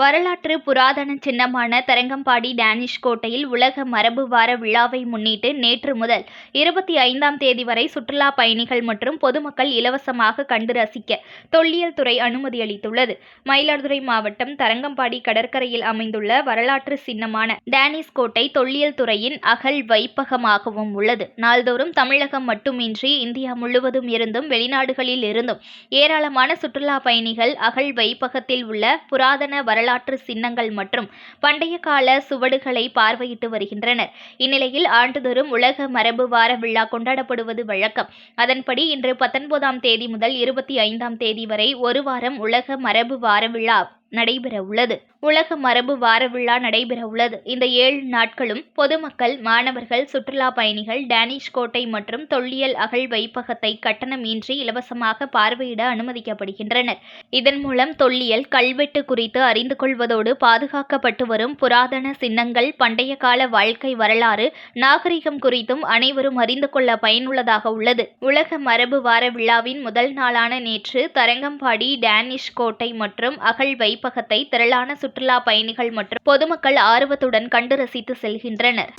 வரலாற்று புராதன சின்னமான தரங்கம்பாடி டேனிஷ் கோட்டையில் உலக மரபு வார விழாவை முன்னிட்டு நேற்று முதல் இருபத்தி ஐந்தாம் தேதி வரை சுற்றுலா பயணிகள் மற்றும் பொதுமக்கள் இலவசமாக கண்டு ரசிக்க தொல்லியல் துறை அனுமதி அளித்துள்ளது. மயிலாடுதுறை மாவட்டம் தரங்கம்பாடி கடற்கரையில் அமைந்துள்ள வரலாற்று சின்னமான டேனிஷ் கோட்டை தொல்லியல் துறையின் அகல் வைப்பகமாகவும் உள்ளது. நாள்தோறும் தமிழகம் மட்டுமின்றி இந்தியா முழுவதும் இருந்தும் வெளிநாடுகளில் இருந்தும் ஏராளமான சுற்றுலா பயணிகள் அகல் வைப்பகத்தில் உள்ள புராதன வரலாற்று வரலாற்று சின்னங்கள் மற்றும் பண்டைய கால சுவடுகளை பார்வையிட்டு வருகின்றனர். இந்நிலையில் ஆண்டுதோறும் உலக மரபு வார விழா கொண்டாடப்படுவது வழக்கம். அதன்படி இன்று பத்தொன்பதாம் தேதி முதல் இருபத்தி ஐந்தாம் தேதி வரை ஒரு வாரம் உலக மரபு வார விழா நடைபெற உள்ளது உலக மரபு வார விழா நடைபெற உள்ளது இந்த ஏழு நாட்களும் பொதுமக்கள் மாணவர்கள் சுற்றுலா பயணிகள் டேனிஷ் கோட்டை மற்றும் தொல்லியல் அகழ் வைப்பகத்தை கட்டணமின்றி இலவசமாக பார்வையிட அனுமதிக்கப்படுகின்றனர். இதன் மூலம் தொல்லியல் கல்வெட்டு குறித்து அறிந்து கொள்வதோடு பாதுகாக்கப்பட்டு வரும் புராதன சின்னங்கள் பண்டைய கால வாழ்க்கை வரலாறு நாகரிகம் குறித்தும் அனைவரும் அறிந்து கொள்ள பயனுள்ளதாக உள்ளது. உலக மரபு வார விழாவின் முதல் நாளான நேற்று தரங்கம்பாடி டேனிஷ் கோட்டை மற்றும் அகழ் வைப்பகத்தை திரளான சுற்றுலா பயணிகள் மற்றும் பொதுமக்கள் ஆர்வத்துடன் கண்டு ரசித்து செல்கின்றனர்.